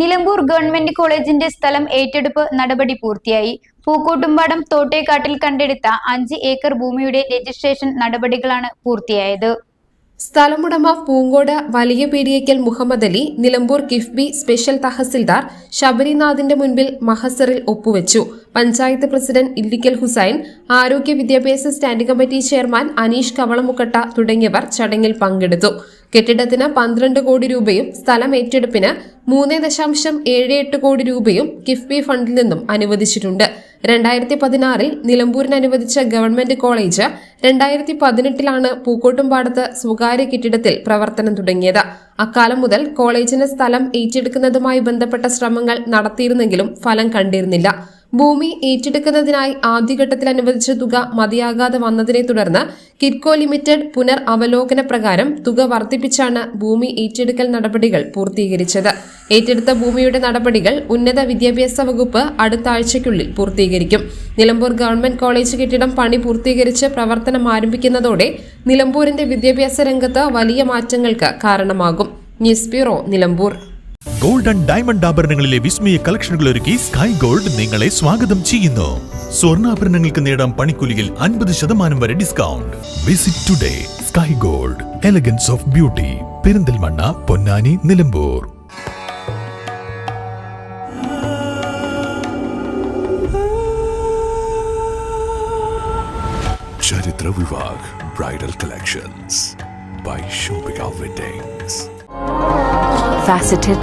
Nilambur government കോളേജിന്റെ സ്ഥലം ഏറ്റെടുപ്പ് നടപടി പൂർത്തിയായി. പൂക്കോട്ടുംപാടം തോട്ടേക്കാട്ടിൽ കണ്ടെടുത്ത അഞ്ച് ഏക്കർ ഭൂമിയുടെ രജിസ്ട്രേഷൻ നടപടികളാണ് പൂർത്തിയായത്. സ്ഥലമുടമ പൂങ്കോട് വലിയ പീടിയയ്ക്കൽ മുഹമ്മദ് അലി നിലമ്പൂർ കിഫ്ബി സ്പെഷ്യൽ തഹസിൽദാർ ശബരിനാഥിന്റെ മുൻപിൽ മഹസറിൽ ഒപ്പുവെച്ചു. പഞ്ചായത്ത് പ്രസിഡന്റ് ഇല്ലിക്കൽ ഹുസൈൻ ആരോഗ്യ വിദ്യാഭ്യാസ standing committee chairman Aneesh Kavalamukkatta തുടങ്ങിയവർ ചടങ്ങിൽ പങ്കെടുത്തു. കെട്ടിടത്തിന് പന്ത്രണ്ട് കോടി രൂപയും സ്ഥലം ഏറ്റെടുപ്പിന് മൂന്ന് ദശാംശം ഏഴ് എട്ട് കോടി രൂപയും കിഫ്ബി ഫണ്ടിൽ നിന്നും അനുവദിച്ചിട്ടുണ്ട്. രണ്ടായിരത്തി പതിനാറിൽ നിലമ്പൂരിന് അനുവദിച്ച ഗവൺമെന്റ് കോളേജ് രണ്ടായിരത്തി പതിനെട്ടിലാണ് പൂക്കോട്ടുംപാടത്ത് സ്വകാര്യ കെട്ടിടത്തിൽ പ്രവർത്തനം തുടങ്ങിയത്. അക്കാലം മുതൽ കോളേജിന് സ്ഥലം ഏറ്റെടുക്കുന്നതുമായി ബന്ധപ്പെട്ട ശ്രമങ്ങൾ നടത്തിയിരുന്നെങ്കിലും ഫലം കണ്ടിരുന്നില്ല. ഭൂമി ഏറ്റെടുക്കുന്നതിനായി ആദ്യഘട്ടത്തിൽ അനുവദിച്ച തുക മതിയാകാതെ വന്നതിനെ തുടർന്ന് കിറ്റ്കോ ലിമിറ്റഡ് പുനർ അവലോകന പ്രകാരം തുക വർദ്ധിപ്പിച്ചാണ് ഭൂമി ഏറ്റെടുക്കൽ നടപടികൾ പൂർത്തീകരിച്ചത്. ഏറ്റെടുത്ത ഭൂമിയുടെ നടപടികൾ ഉന്നത വിദ്യാഭ്യാസ വകുപ്പ് അടുത്ത ആഴ്ചയ്ക്കുള്ളിൽ പൂർത്തീകരിക്കും. നിലമ്പൂർ ഗവൺമെന്റ് കോളേജ് കെട്ടിടം പണി പൂർത്തീകരിച്ച് പ്രവർത്തനം ആരംഭിക്കുന്നതോടെ നിലമ്പൂരിന്റെ വിദ്യാഭ്യാസ രംഗത്ത് വലിയ മാറ്റങ്ങൾക്ക് കാരണമാകും. News bureau Nilambur. Gold and diamond ആഭരണങ്ങളിലെ വിസ്മയ കളക്ഷനുകൾ ഒരുക്കി സ്കൈ ഗോൾഡ് നിങ്ങളെ സ്വാഗതം ചെയ്യുന്നു. സ്വർണാഭരണങ്ങൾക്ക് നേടാം പണിക്കൂലിയിൽ അൻപത് ശതമാനം വരെ discount. Visit today Sky gold elegance of beauty Perinthalmanna Ponnani Nilambur. Charitra bridal collections by by Shobika Weddings. faceted,